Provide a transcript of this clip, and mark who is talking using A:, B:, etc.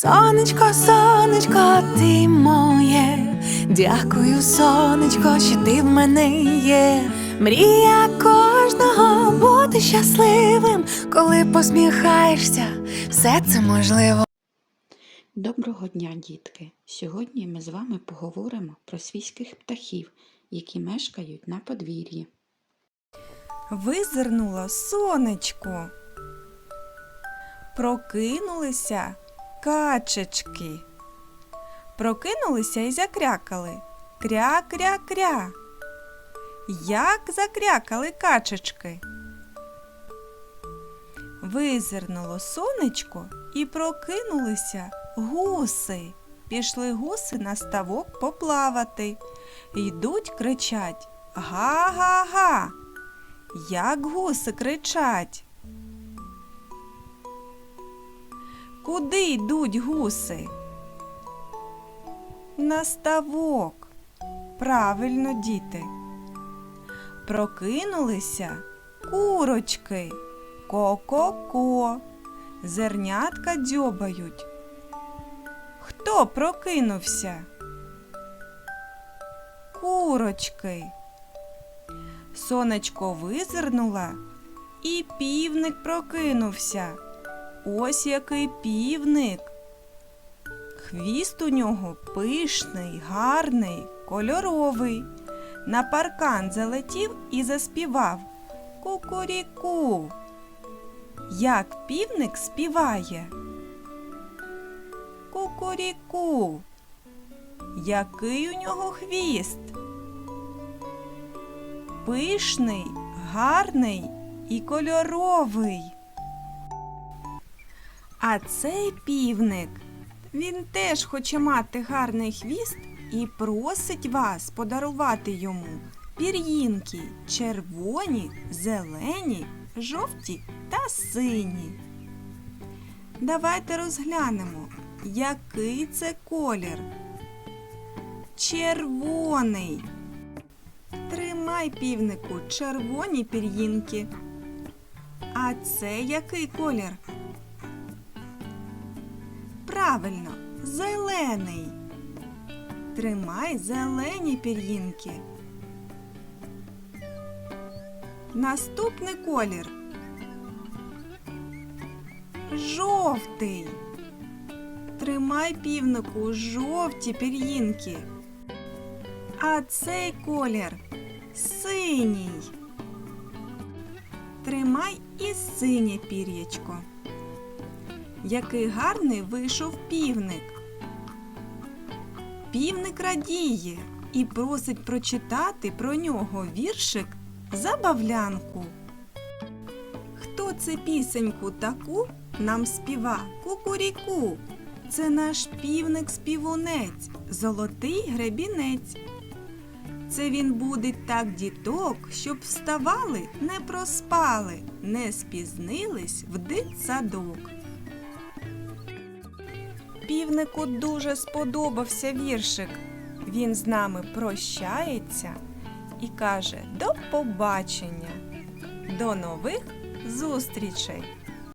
A: Сонечко, сонечко, ти моє. Дякую, сонечко, що ти в мене є. Мрія кожного бути щасливим, коли посміхаєшся, все це можливо.
B: Доброго дня, дітки! Сьогодні ми з вами поговоримо про свійських птахів, які мешкають на подвір'ї.
C: Визирнуло сонечко. Прокинулися качечки. Прокинулися і закрякали. Кря-кря-кря. Як закрякали качечки. Визирнуло сонечко і прокинулися гуси. Пішли гуси на ставок поплавати. Йдуть, кричать Га-га-га. Як гуси кричать. Куди йдуть гуси? На ставок. Правильно, діти. Прокинулися курочки. Ко-ко-ко. Зернятка дзьобають. Хто прокинувся? Курочки. Сонечко визирнула, і півник прокинувся. Ось який півник. Хвіст у нього пишний, гарний, кольоровий. На паркан залетів і заспівав Кукуріку. Як півник співає. Кукуріку. Який у нього хвіст? пишний, гарний і кольоровий. А цей півник, він теж хоче мати гарний хвіст і просить вас подарувати йому пір'їнки червоні, зелені, жовті та сині. Давайте розглянемо, який це колір. Червоний. Тримай, півнику, червоні пір'їнки. А це який колір? Правильно, зелений. Тримай зелені пір'їнки. Наступний колір. Жовтий. Тримай півнику жовті пір'їнки. А цей колір синій. Тримай і синє пір'ячко. Який гарний вийшов півник. Півник радіє і просить прочитати про нього віршик Забавлянку. Хто це пісеньку таку нам співа кукуріку? Це наш півник-співунець, золотий гребінець. Це він будить так діток, щоб вставали, не проспали, не спізнились в дитсадок. Півнику дуже сподобався віршик. Він з нами прощається і каже до побачення, до нових зустрічей!